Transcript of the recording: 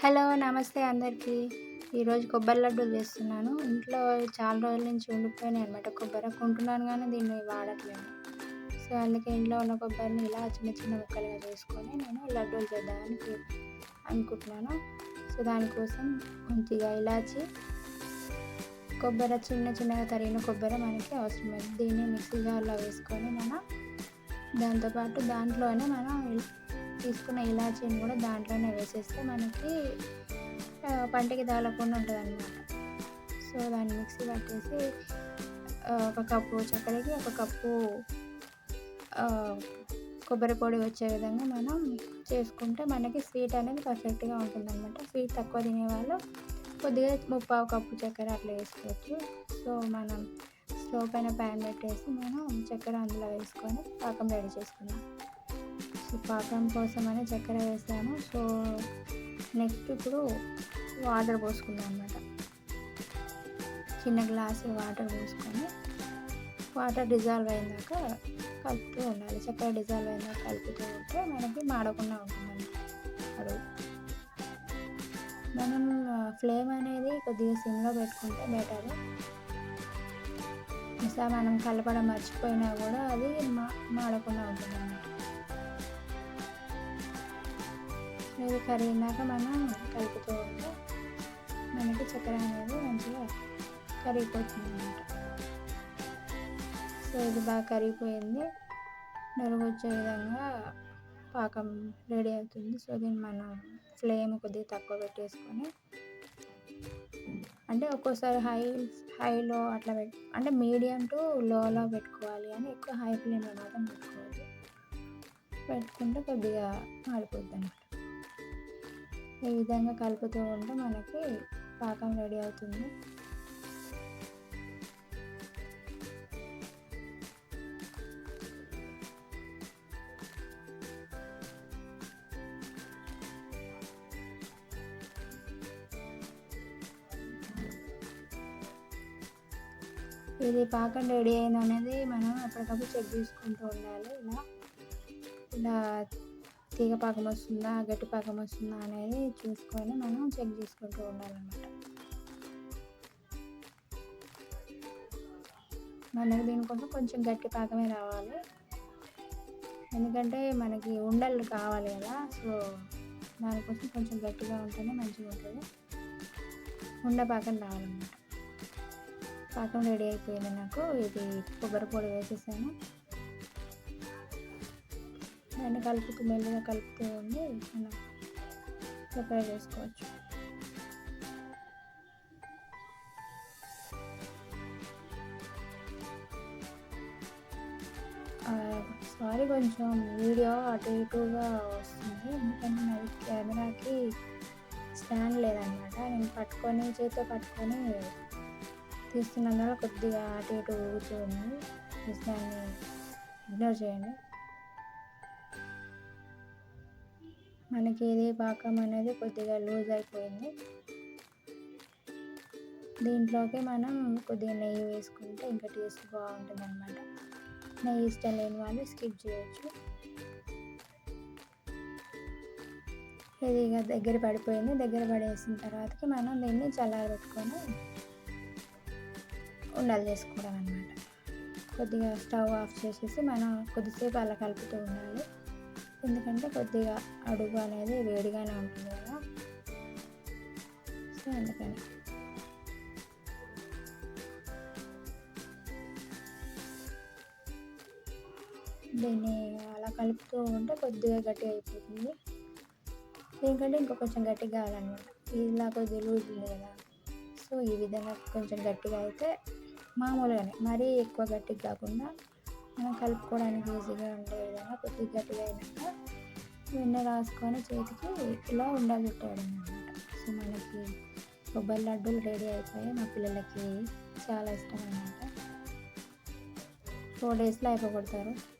Hello నమస్తే అందరికీ. ఈరోజు కొబ్బరి లడ్డూలు చేస్తున్నాను. ఇంట్లో చాలా రోజుల నుంచి ఉండిపోయినాయి అనమాట కొబ్బరి కొంటున్నాను కానీ దీన్ని వాడట్లేదు. సో అందుకే ఇంట్లో ఉన్న కొబ్బరిని ఇలా చిన్న చిన్న ముక్కలుగా చేసుకొని నేను లడ్డూలు చేద్దామని అనుకుంటున్నాను. సో దానికోసం కొద్దిగా ఇలాచి కొబ్బరి చిన్న చిన్నగా తరిగిన కొబ్బరి మనకి అవసరమైంది. దీన్ని మిక్సీ జార్లో వేసుకొని మనం దాంతోపాటు దాంట్లోనే మనం తీసుకున్న ఇలాచీని కూడా దాంట్లోనే వేసేస్తే మనకి పంటకి తగలకుండా ఉంటుంది అనమాట సో దాన్ని మిక్సీ పట్టేసి ఒక కప్పు చక్కెరకి ఒక కప్పు కొబ్బరి పొడి వచ్చే విధంగా మనం చేసుకుంటే మనకి స్వీట్ అనేది పర్ఫెక్ట్గా ఉంటుంది అనమాట స్వీట్ తక్కువ తినేవాళ్ళు కొద్దిగా ముప్పావు కప్పు చక్కెర అట్లా వేసుకోవచ్చు. సో మనం స్టవ్ పైన ప్యాన్ పెట్టేసి మనం చక్కెర అందులో వేసుకొని పాకం రెడీ చేసుకుందాం. పాకం కోసమని చక్కెర వేసాము సో నెక్స్ట్ ఇప్పుడు వాటర్ పోసుకుందాం అనమాట చిన్న గ్లాసు వాటర్ పోసుకొని వాటర్ డిజాల్వ్ అయ్యాక కలుపుతూ ఉండాలి. చక్కెర డిజాల్వ్ అయిందాక కలుపుతూ ఉంటే మనకి మాడకుండా ఉంటుంది అడుగు మనం ఫ్లేమ్ అనేది కొద్దిగా సిమ్లో పెట్టుకుంటే బెటర్ ఒకసారి మనం కలపడం మర్చిపోయినా కూడా అది మా మాడకుండా ఉంటుంది ఇది కరిగినాక మనం కలుపుతూ ఉంటే మనకి చక్కెర అనేది మంచిగా కరిగిపోతుంది అన్నమాట సో ఇది బాగా కరిగిపోయింది. నలుగు వచ్చే విధంగా పాకం రెడీ అవుతుంది. సో దీన్ని మనం ఫ్లేమ్ కొద్దిగా తక్కువ పెట్టేసుకొని అంటే ఒక్కోసారి హై హైలో అట్లా పెట్ అంటే మీడియం టు లోలో పెట్టుకోవాలి అని ఎక్కువ హై ఫ్లేమ్లో మాత్రం పెట్టుకోవాలి పెట్టుకుంటే కొద్దిగా మారిపోద్ది అనమాట ఈ విధంగా కలుపుతూ ఉంటే మనకి పాకం రెడీ అవుతుంది. ఇది పాకం రెడీ అయింది అనేది మనం ఎప్పటికప్పుడు చెక్ చేసుకుంటూ ఉండాలి. ఇలా ఇలా తీగ పాకం వస్తుందా గట్టి పాకం వస్తుందా అనేది చూసుకొని మనం చెక్ చేసుకుంటూ ఉండాలన్నమాట. మనకి దీనికోసం కొంచెం గట్టి పాకమే రావాలి. ఎందుకంటే మనకి ఉండలు కావాలి కదా సో దానికోసం కొంచెం గట్టిగా ఉంటేనే మంచిగా ఉంటుంది. ఉండ పాకం రావాలన్నమాట. పాకం రెడీ అయిపోయింది నాకు. ఇది కొబ్బరి పొడి వేసేసాను. దాన్ని కలుపుతూ మెల్లిగా కలుపుతూ ఉండి మనం ప్రిపేర్ చేసుకోవచ్చు. సారీ కొంచెం వీడియో అటు ఇటుగా వస్తుంది. ఎందుకంటే నాది కెమెరాకి స్టాండ్ లేదనమాట. నేను పట్టుకొని చేతితో పట్టుకొని తీస్తున్నందువల్ల కొద్దిగా అటు ఇటు ఊగుతూ ఉంది. దాన్ని ఇగ్నోర్ చేయండి. మనకి ఇది పాకం అనేది కొద్దిగా లూజ్ అయిపోయింది. దీంట్లోకి మనం కొద్దిగా నెయ్యి వేసుకుంటే ఇంకా టేస్ట్ బాగుంటుంది అనమాట నెయ్యి ఇష్టం లేని వాళ్ళు స్కిప్ చేయొచ్చు. ఇది ఇక దగ్గర పడిపోయింది. దగ్గర పడేసిన తర్వాతకి మనం దీన్ని చల్లారబెట్టుకొని ఉండాలి చేసుకోవడం అనమాట కొద్దిగా స్టవ్ ఆఫ్ చేసేసి మనం కొద్దిసేపు అలా కలుపుతూ ఉండాలి. ఎందుకంటే కొద్దిగా అడుగు అనేది వేడిగానే ఉంటుంది కదా. సో అందుకని. దీన్ని అలా కలుపుతూ ఉంటే కొద్దిగా గట్టిగా అయిపోతుంది. దీనికంటే ఇంకా కొంచెం గట్టిగా కావాలన్నమాట. ఇలా కొద్దిగా లూజ్ ఉంది కదా. సో ఈ విధంగా కొంచెం గట్టిగా అయితే మామూలుగానే మరీ ఎక్కువ గట్టిగా కాకుండా మనం కలుపుకోవడానికి ఈజీగా ఉండే విధంగా కొద్దిగా గట్టిగా అయినాక వెన్న రాసుకొని చేతికి ఇలా ఉండబెట్టాడు అనమాట సో మనకి కొబ్బరి లడ్డూలు రెడీ అయిపోయాయి. మా పిల్లలకి చాలా ఇష్టం అనమాట ఫోర్ డేస్లో అయిపోగొడతారు.